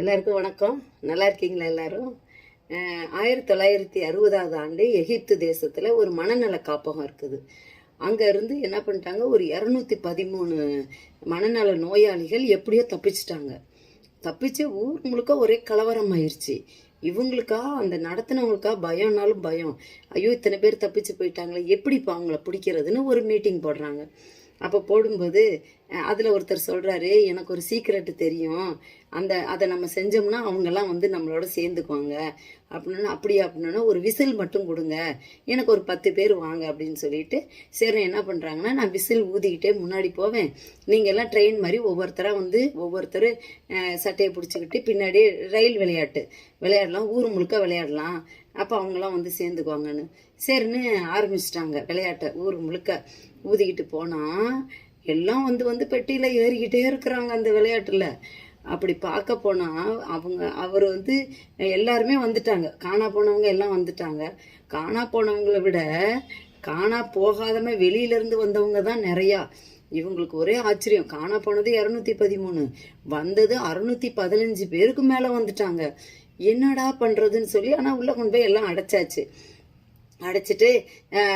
எல்லாருக்கும் வணக்கம். நல்லா இருக்கீங்களா எல்லாரும்? ஆயிரத்தி தொள்ளாயிரத்தி அறுபதாவது ஆண்டு எகிப்து தேசத்தில் ஒரு மனநல காப்பகம் இருக்குது. அங்கே இருந்து என்ன பண்ணிட்டாங்க? ஒரு இரநூத்தி பதிமூணு மனநல நோயாளிகள் எப்படியோ தப்பிச்சிட்டாங்க. தப்பிச்சு ஊர் முழுக்க ஒரே கலவரம் ஆயிடுச்சு இவங்களுக்கா அந்த நடத்தினவங்களுக்கா பயம்னாலும் பயம். ஐயோ இத்தனை பேர் தப்பிச்சு போயிட்டாங்களே எப்படி இப்போ அவங்கள பிடிக்கிறதுன்னு ஒரு மீட்டிங் போடுறாங்க. அப்போ போடும்போது அதில் ஒருத்தர் சொல்கிறாரு எனக்கு ஒரு சீக்ரெட்டு தெரியும். அந்த அதை நம்ம செஞ்சோம்னா அவங்கெல்லாம் வந்து நம்மளோட சேர்ந்துக்குவாங்க. அப்படின்னு அப்படி அப்படின்னா ஒரு விசில் மட்டும் கொடுங்க. எனக்கு ஒரு பத்து பேர் வாங்க அப்படின்னு சொல்லிட்டு சரி என்ன பண்ணுறாங்கன்னா நான் விசில் ஊதிக்கிட்டே முன்னாடி போவேன். நீங்கள் எல்லாம் ட்ரெயின் மாதிரி ஒவ்வொருத்தராக வந்து ஒவ்வொருத்தர் சட்டையை பிடிச்சிக்கிட்டு பின்னாடி ரயில் விளையாட்டு. விளையாடலாம் ஊர் முழுக்க விளையாடலாம். அப்போ அவங்களாம் வந்து சேர்ந்துக்குவாங்கன்னு. சரின்னு ஆரம்பிச்சிட்டாங்க விளையாட்டை ஊர் முழுக்க ஊதிக்கிட்டு போனால் எல்லாம் வந்து வந்து பெட்டியில் ஏறிக்கிட்டே இருக்கிறாங்க அந்த விளையாட்டில். அப்படி பார்க்க போனால் அவங்க அவர் வந்து எல்லாருமே வந்துட்டாங்க. காணா போனவங்க எல்லாம் வந்துட்டாங்க. காணா போனவங்கள விட காணா போகாதம வெளியிலேருந்து வந்தவங்க தான் நிறையா. இவங்களுக்கு ஒரே ஆச்சரியம். காணா போனது இரநூத்தி பதிமூணு. வந்தது அறுநூத்தி பதினஞ்சு பேருக்கு மேலே வந்துட்டாங்க. என்னடா பண்ணுறதுன்னு சொல்லி ஆனால் உள்ளே கொண்டு போய் எல்லாம் அடைச்சாச்சு. அடைச்சிட்டு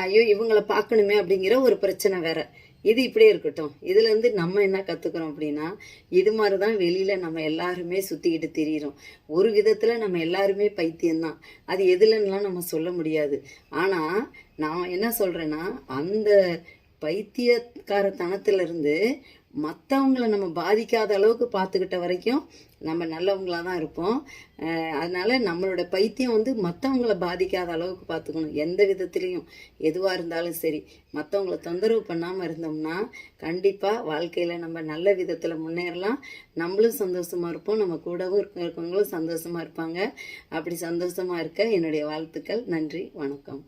ஐயோ இவங்கள பார்க்கணுமே அப்படிங்கிற ஒரு பிரச்சனை வேற. இது இப்படியே இருக்கட்டும். இதுலேருந்து நம்ம என்ன கற்றுக்குறோம் அப்படின்னா இது மாதிரி தான் வெளியில் நம்ம எல்லாருமே சுற்றிக்கிட்டு திரியிறோம். ஒரு விதத்தில் நம்ம எல்லாருமே பைத்தியம்தான். அது எதுலன்னுலாம் நம்ம சொல்ல முடியாது. ஆனால் நான் என்ன சொல்கிறேன்னா அந்த பைத்தியக்காரத்தனத்துலேருந்து மற்றவங்கள நம்ம பாதிக்காத அளவுக்கு பார்த்துக்கிட்ட வரைக்கும் நம்ம நல்லவங்களாக தான் இருப்போம். அதனால் நம்மளோட பைத்தியம் வந்து மற்றவங்கள பாதிக்காத அளவுக்கு பார்த்துக்கணும். எந்த விதத்துலேயும் எதுவாக இருந்தாலும் சரி மற்றவங்கள தொந்தரவு பண்ணாமல் இருந்தோம்னா கண்டிப்பாக வாழ்க்கையில் நம்ம நல்ல விதத்தில் முன்னேறலாம். நம்மளும் சந்தோஷமாக இருப்போம். நம்ம கூடவும் இருக்கிறவங்களும் சந்தோஷமாக இருப்பாங்க. அப்படி சந்தோஷமாக இருக்க என்னுடைய வாழ்த்துக்கள். நன்றி. வணக்கம்.